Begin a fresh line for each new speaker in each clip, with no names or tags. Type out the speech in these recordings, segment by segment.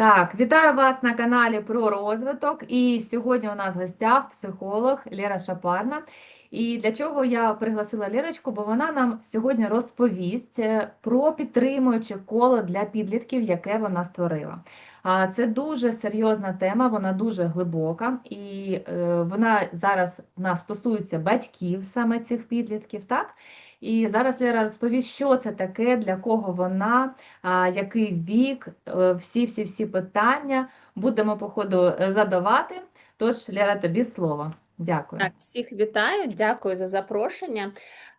Так, вітаю вас на каналі про розвиток. І сьогодні у нас в гостях психолог Лера Шапарна. І для чого я пригласила Лерочку? Бо вона нам сьогодні розповість е, про підтримуюче коло для підлітків, яке вона створила. Це дуже серйозна тема, вона дуже глибока, і е, вона зараз нас стосується батьків саме цих підлітків, так? І зараз Лера розповість, що це таке, для кого вона, який вік, всі-всі-всі питання будемо по ходу е, задавати. Тож, Лера, тобі слово. Дякую.
Так, всіх вітаю, дякую за запрошення.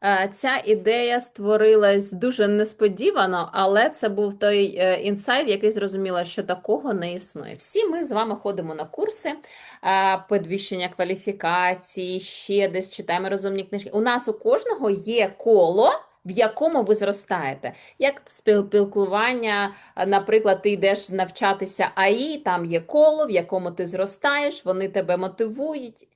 Е, Ця ідея створилась дуже несподівано, але це був той е, інсайт, який зрозуміла, що такого не існує. Всі ми з вами ходимо на курси е, підвищення кваліфікації, ще десь читаємо розумні книжки. У нас у кожного є коло. В якому ви зростаєте, як спілкування, наприклад, ти йдеш навчатися АІ, там є коло, в якому ти зростаєш, вони тебе мотивують.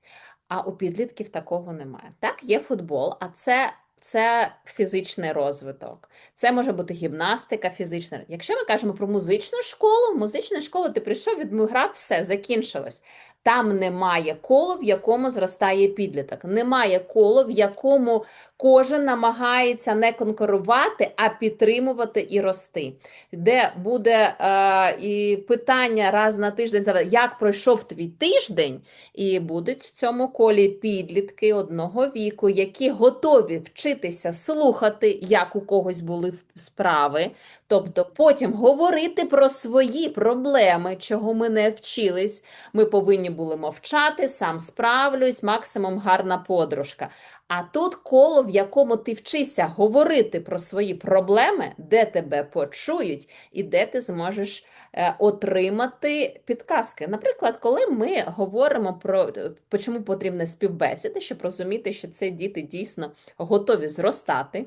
А у підлітків такого немає. Так, є футбол, а це це фізичний розвиток. Це може бути гімнастика, фізична. Якщо ми кажемо про музичну школу, в музичну школу ти прийшов, відміграв, все, закінчилось. Там немає коло, в якому зростає підліток. Немає коло, в якому кожен намагається не конкурувати, а підтримувати і рости. Де буде е, і питання раз на тиждень, як пройшов твій тиждень, і будуть в цьому колі підлітки одного віку, які готові вчитися слухати, як у когось були справи. Тобто потім говорити про свої проблеми, чого ми не вчились. Ми повинні були мовчати, сам справлюсь, максимум гарна подружка. А тут коло, в якому ти вчишся говорити про свої проблеми, де тебе почують і де ти зможеш е, отримати підказки. Наприклад, коли ми говоримо про чому потрібна співбесіда, щоб розуміти, що це діти дійсно готові зростати,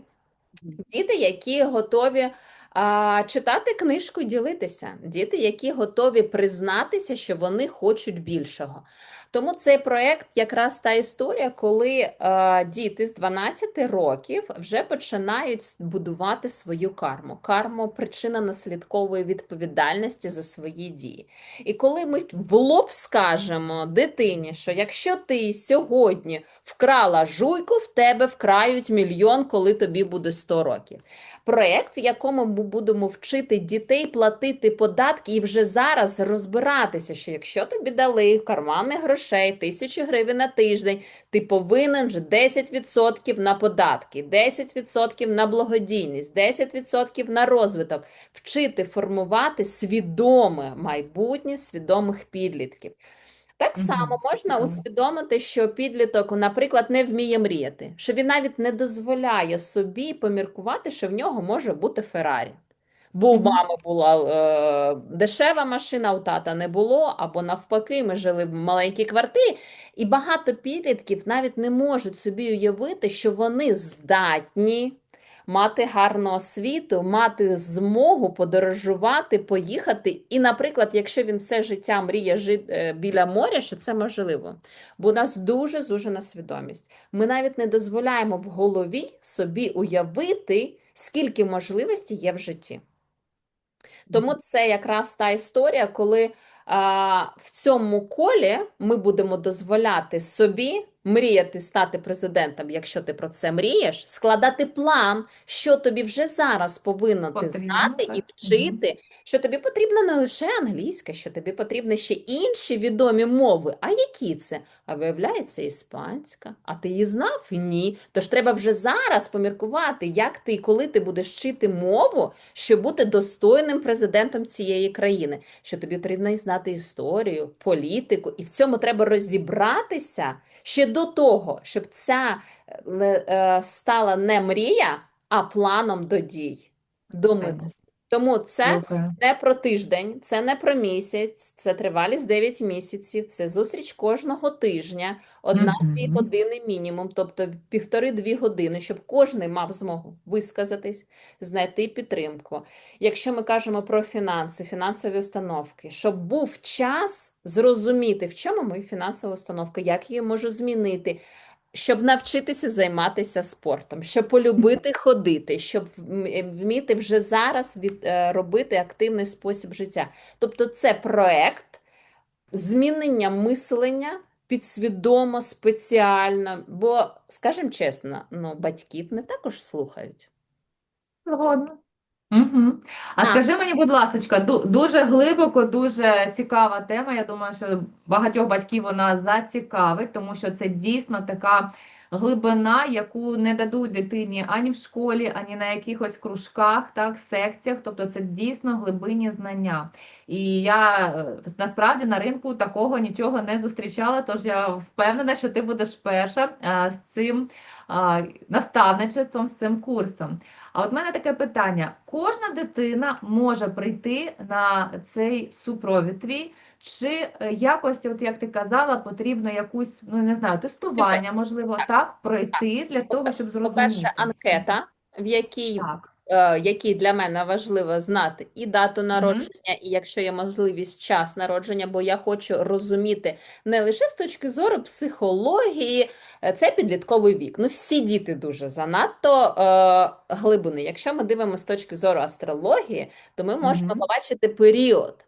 діти, які готові. А, Читати книжку і ділитися. Діти, які готові признатися, що вони хочуть більшого. Тому цей проєкт якраз та історія, коли е, діти з 12 років вже починають будувати свою карму. Карму причина наслідкової відповідальності за свої дії. І коли ми в лоб скажемо дитині, що якщо ти сьогодні вкрала жуйку, в тебе вкрають мільйон, коли тобі буде 100 років. Проєкт, в якому ми будемо вчити дітей платити податки і вже зараз розбиратися, що якщо тобі дали карманних грошей, тисячу гривень на тиждень, ти повинен вже 10% на податки, 10% на благодійність, 10% на розвиток, вчити формувати свідоме майбутнє свідомих підлітків. Так само можна усвідомити, що підліток, наприклад, не вміє мріяти, що він навіть не дозволяє собі поміркувати, що в нього може бути Феррарі. Бо у мами була е, дешева машина, у тата не було, або навпаки, ми жили в маленькій квартирі, і багато підлітків навіть не можуть собі уявити, що вони здатні мати гарну освіту, мати змогу подорожувати, поїхати. І, наприклад, якщо він все життя мріє жити е, біля моря, що це можливо. Бо у нас дуже зужена свідомість. Ми навіть не дозволяємо в голові собі уявити, скільки можливостей є в житті. Тому це якраз та історія, коли а, в цьому колі ми будемо дозволяти собі мріяти стати президентом, якщо ти про це мрієш, складати план, що тобі вже зараз повинно ти знати так. і вчити, що тобі потрібна не лише англійська, що тобі потрібні ще інші відомі мови. А які це? А виявляється, іспанська. А ти її знав? Ні. Тож треба вже зараз поміркувати, як ти і коли ти будеш вчити мову, щоб бути достойним президентом цієї країни. Що тобі потрібно знати історію, політику, і в цьому треба розібратися ще до того, щоб ця е, е, стала не мрія, а планом до дій. До мети. Тому це не про тиждень, це не про місяць, це тривалість 9 місяців, це зустріч кожного тижня, одна-дві mm -hmm. години мінімум, тобто півтори-дві години, щоб кожен мав змогу висказатись, знайти підтримку. Якщо ми кажемо про фінанси, фінансові установки, щоб був час зрозуміти, в чому мої фінансова установка, як її можу змінити. Щоб навчитися займатися спортом, щоб полюбити ходити, щоб вміти вже зараз від, е, робити активний спосіб життя. Тобто це проект змінення мислення підсвідомо, спеціально. Бо, скажімо чесно, ну, батьків не також слухають.
Згодна. Угу. А
А.
скажи мені, будь ласочка, ду- дуже глибоко, дуже цікава тема. Я думаю, що багатьох батьків вона зацікавить, тому що це дійсно така глибина, яку не дадуть дитині ані в школі, ані на якихось кружках, так, секціях. Тобто це дійсно глибинні знання. І я е, насправді на ринку такого нічого не зустрічала, тож я впевнена, що ти будеш перша е, з цим а, наставничеством, з цим курсом. А от мене таке питання: кожна дитина може прийти на цей супровід твій, чи е, якось, от як ти казала, потрібно якусь, ну не знаю, тестування, можливо,
Так.
так, пройти для того, щоб зрозуміти.
По-перше, анкета, в якій
Так.
Е, які для мене важливо знати і дату народження, і якщо є можливість, час народження, бо я хочу розуміти не лише з точки зору психології, е, це підлітковий вік. Ну, всі діти дуже занадто е, глибини. Якщо ми дивимося з точки зору астрології, то ми можемо побачити період.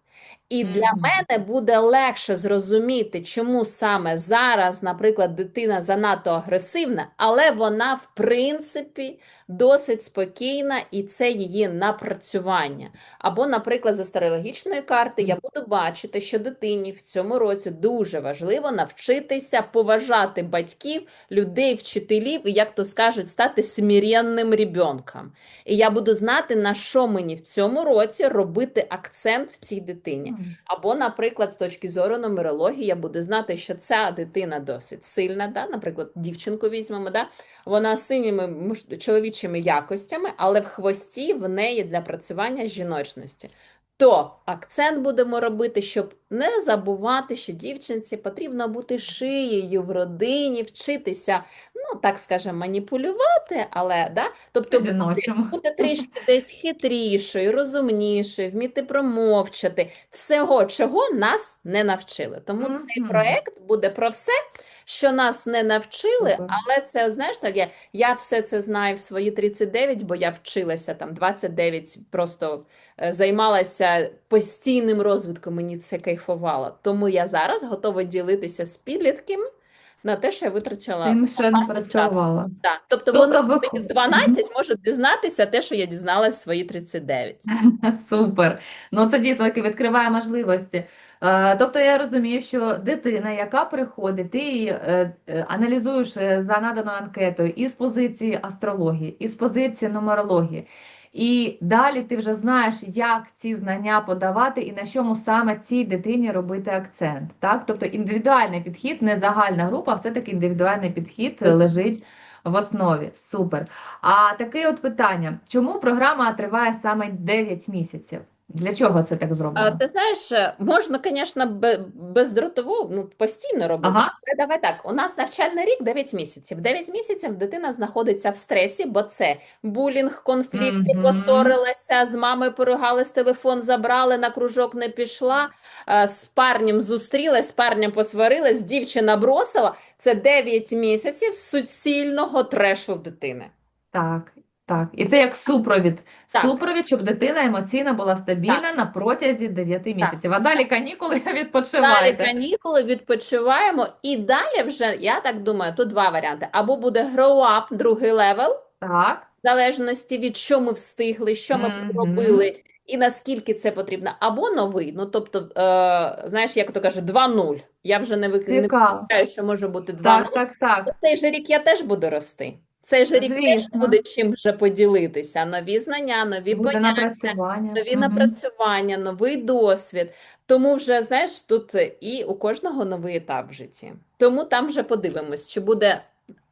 І для мене буде легше зрозуміти, чому саме зараз, наприклад, дитина занадто агресивна, але вона, в принципі, досить спокійна, і це її напрацювання. Або, наприклад, з астрологічної карти я буду бачити, що дитині в цьому році дуже важливо навчитися поважати батьків, людей, вчителів, і, як то скажуть, стати смиренним ребенком. І я буду знати, на що мені в цьому році робити акцент в цій дитині. Або, наприклад, з точки зору нумерології, я буду знати, що ця дитина досить сильна, да? Наприклад, дівчинку візьмемо, да? Вона з синіми чоловічими якостями, але в хвості в неї для працювання жіночності. То акцент будемо робити, щоб не забувати, що дівчинці потрібно бути шиєю в родині, вчитися, ну так скажемо, маніпулювати, але да? Тобто бути бути трішки десь хитрішою, розумнішою, вміти промовчати, всього, чого нас не навчили. Тому цей проект буде про все, що нас не навчили,
Супер.
але це, знаєш, так, я, я все це знаю в свої 39, бо я вчилася там 29, просто е, займалася постійним розвитком, мені це кайфувало. Тому я зараз готова ділитися з підлітками на те, що я витратила
Тим, що не працювала.
Так, тобто
Тобто
вони
ви
12 можуть дізнатися те, що я дізналась в свої 39.
Супер. Ну це дійсно таки відкриває можливості. Е, Тобто я розумію, що дитина, яка приходить, ти її е, е, аналізуєш за наданою анкетою і з позиції астрології, і з позиції нумерології. І далі ти вже знаєш, як ці знання подавати і на чому саме цій дитині робити акцент. Так? Тобто індивідуальний підхід, не загальна група, а все-таки індивідуальний підхід лежить в основі. Супер. А таке от питання: чому програма триває саме 9 місяців? Для чого це так зроблено?
ти знаєш, е, можна, звісно, бездротово, ну, постійно робити.
Ага.
Але давай так, у нас навчальний рік 9 місяців. 9 місяців дитина знаходиться в стресі, бо це булінг, конфлікти,
Мгм.
посорилася, з мамою поругались, телефон забрали, на кружок не пішла, е, з парнем зустрілась, з парнем посварилась, дівчина бросила. Це 9 місяців суцільного трешу в дитини.
Так, так. І це як супровід.
Так.
Супровід, щоб дитина емоційно була стабільна на протязі 9 місяців. А далі канікули
Далі канікули, відпочиваємо, і далі вже, я так думаю, тут два варіанти. Або буде grow up, другий левел,
Так.
в залежності від що ми встигли, що ми
Мгм.
поробили, і наскільки це потрібно. Або новий, ну тобто, е, знаєш, як то кажуть, 2-0. Я вже не вик- не
Цікаво.
виключаю, що може бути 2-0.
Так, так, так.
Цей же рік я теж буду рости. Цей же рік теж буде чим вже поділитися. Нові знання, нові
Буде
поняття.
напрацювання.
Нові
Мгм.
напрацювання, новий досвід. Тому вже, знаєш, тут і у кожного новий етап в житті. Тому там вже подивимось, чи буде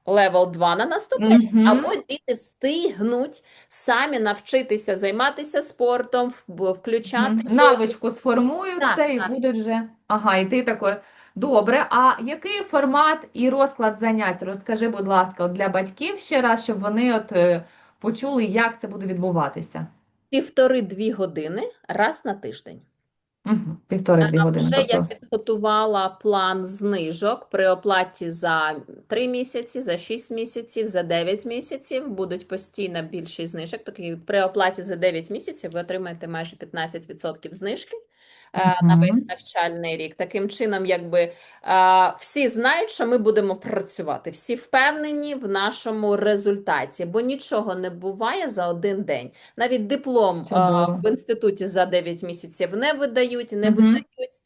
левел 2 на наступний,
Мгм.
або діти встигнуть самі навчитися займатися спортом, включати йогу.
Навичку сформують це і
так.
будуть вже. Ага, і ти такий. Добре, а який формат і розклад занять? Розкажи, будь ласка, для батьків ще раз, щоб вони от е, почули, як це буде відбуватися.
Півтори-дві години раз на тиждень.
Угу. Півтори-дві години.
Вже я
Тобто,
підготувала план знижок при оплаті за 3 місяці, за 6 місяців, за 9 місяців. Будуть постійно більші знижок. Тобто при оплаті за 9 місяців ви отримаєте майже 15% знижки на весь навчальний рік. Таким чином, якби е, всі знають, що ми будемо працювати, всі впевнені в нашому результаті, бо нічого не буває за один день. Навіть диплом е, в інституті за 9 місяців не видають, не видають.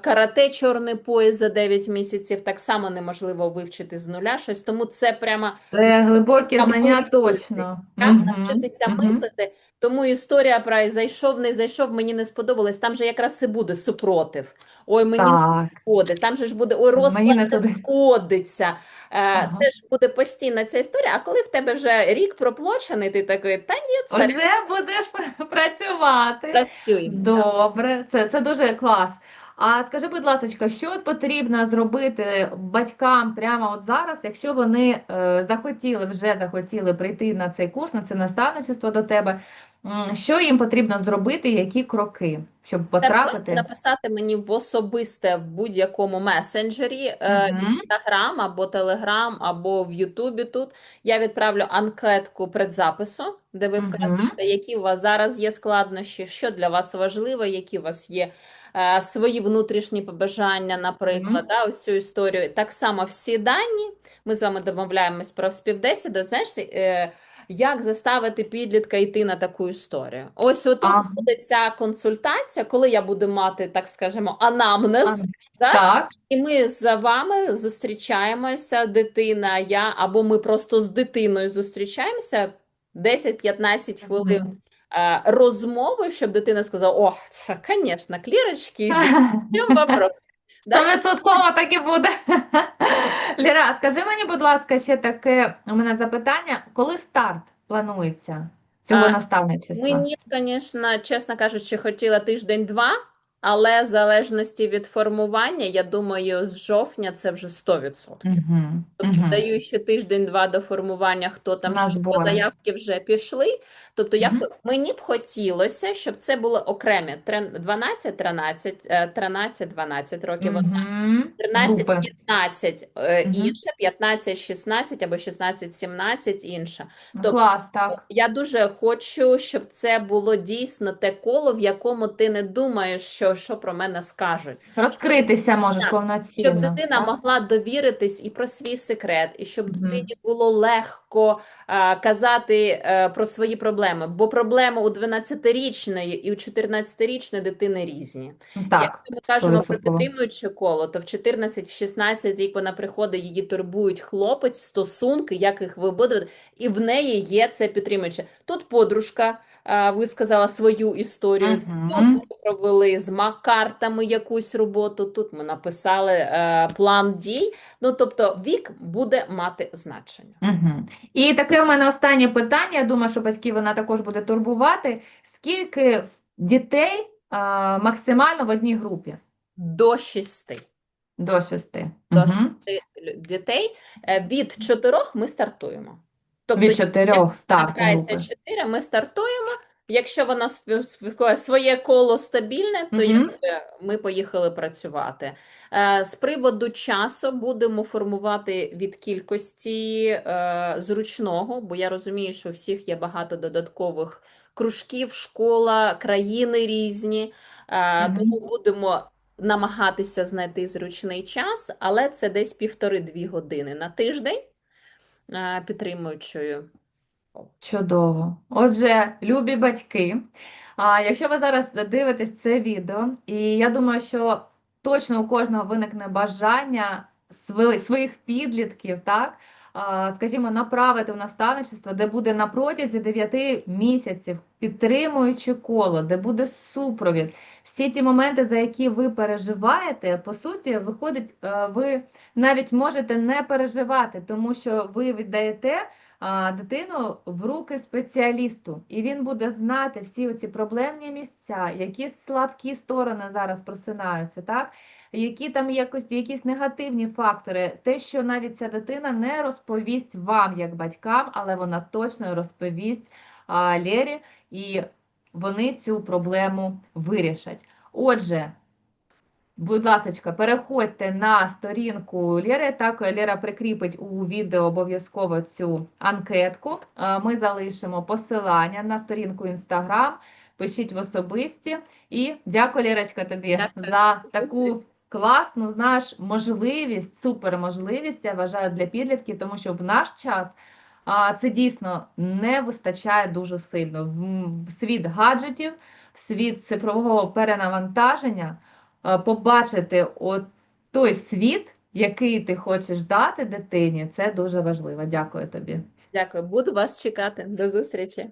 Карате чорний пояс за 9 місяців так само неможливо вивчити з нуля щось, тому це прямо
це глибокі знання
мислити,
точно.
так,
Мгм.
навчитися
Мгм.
мислити. Тому історія про зайшов, не зайшов, мені не сподобалось. Там же якраз і буде супротив. Ой, мені не
Так.
Там же ж буде ой, розклад
не
сходиться. Е,
Ага.
Це ж буде постійна ця історія. А коли в тебе вже рік проплачений, ти такий, та ні, це
вже будеш пр- працювати.
працюємо.
Добре, це, це дуже клас. А скажи, будь ласка, що от потрібно зробити батькам прямо от зараз, якщо вони е, захотіли, вже захотіли прийти на цей курс, на це наставничество до тебе, що їм потрібно зробити, які кроки, щоб потрапити?
написати мені в особисте в будь-якому месенджері, е,
Мгм.
Інстаграм або Телеграм, або в Ютубі тут. Я відправлю анкетку предзапису, де ви вказуєте, які у вас зараз є складнощі, що для вас важливо, які у вас є е, свої внутрішні побажання, наприклад, да, ось цю історію. Так само всі дані, ми з вами домовляємось про співбесіду. Знаєш, е, як заставити підлітка йти на таку історію? Ось отут
Ага.
буде ця консультація, коли я буду мати, так скажемо, анамнез,
Ан-
так?
Так,
І ми з вами зустрічаємося, дитина, я, або ми просто з дитиною зустрічаємося 10-15 хвилин
Мгм.
Розмови, щоб дитина сказала: О, це, звісно, клірочки, вопрос?
Стовідсотково так і буде. Ліра, скажи мені, будь ласка, ще таке у мене запитання. Коли старт планується цього наставничества?
Мені, звісно, чесно кажучи, хотіла тиждень-два, але в залежності від формування, я думаю, з жовтня це вже 100%.
Мгм,
Тобто
мгм.
даю ще тиждень-два до формування, хто там що, бо заявки вже пішли. Тобто я,
Мгм.
мені б хотілося, щоб це було окремі 12-13, е, 13-12 років одна,
Мгм. Групи.
13-15 е,
Мгм.
інша, 15-16 або 16-17 інша. Тобто
Клас, так.
я дуже хочу, щоб це було дійсно те коло, в якому ти не думаєш, що, що про мене скажуть.
Розкритися можеш
Так,
повноцінно.
Щоб дитина
так?
могла довіритись і про свій секрет, і щоб
Мгм.
дитині було легко а, казати е, про свої проблеми. Бо проблеми у 12-річної і у 14-річної дитини різні.
Так,
Якщо ми кажемо про підтримуюче коло, то в 14-16 рік вона приходить, її турбують хлопець, стосунки, як їх вибудувати, і в неї є це підтримуюче. Тут подружка а, висказала свою історію,
Мгм.
тут провели з макартами якусь роботу, тут ми написали е, план дій. Ну, тобто вік буде мати значення.
Мгм. І таке у мене останнє питання. Я думаю, що батьків вона також буде турбувати. Скільки дітей а, максимально в одній групі?
До 6.
До шести.
До
Мгм.
6 дітей. Е, Від 4 ми стартуємо. Тобто,
Від чотирьох старт
Набирається 4, ми стартуємо. Якщо вона св- св- своє коло стабільне, то
Мгм.
якби ми поїхали працювати. Е, З приводу часу будемо формувати від кількості е, зручного, бо я розумію, що у всіх є багато додаткових кружків, школа, країни різні. Е. Тому будемо намагатися знайти зручний час, але це десь півтори-дві години на тиждень підтримуючою.
Чудово. Отже, любі батьки, а якщо ви зараз дивитесь це відео, і я думаю, що точно у кожного виникне бажання своїх підлітків, так, скажімо, направити в наставничество, де буде на протязі 9 місяців підтримуюче коло, де буде супровід. Всі ті моменти, за які ви переживаєте, по суті, виходить, е, ви навіть можете не переживати, тому що ви віддаєте дитину в руки спеціалісту, і він буде знати всі оці проблемні місця, які слабкі сторони зараз просинаються, так? Які там якось якісь негативні фактори, те, що навіть ця дитина не розповість вам, як батькам, але вона точно розповість а, Лєрі, і вони цю проблему вирішать. Отже, будь ласка, переходьте на сторінку Лєри. Так, Лєра прикріпить у відео обов'язково цю анкетку. Е, Ми залишимо посилання на сторінку Інстаграм. Пишіть в особисті. І дякую, Лєрочка, тобі
Дякую.
за таку класну, знаєш, можливість, супер можливість, я вважаю, для підлітків, тому що в наш час а, це дійсно не вистачає дуже сильно. В, світ гаджетів, в світ цифрового перенавантаження, побачити от той світ, який ти хочеш дати дитині, це дуже важливо. Дякую тобі.
Дякую, буду вас чекати. До зустрічі.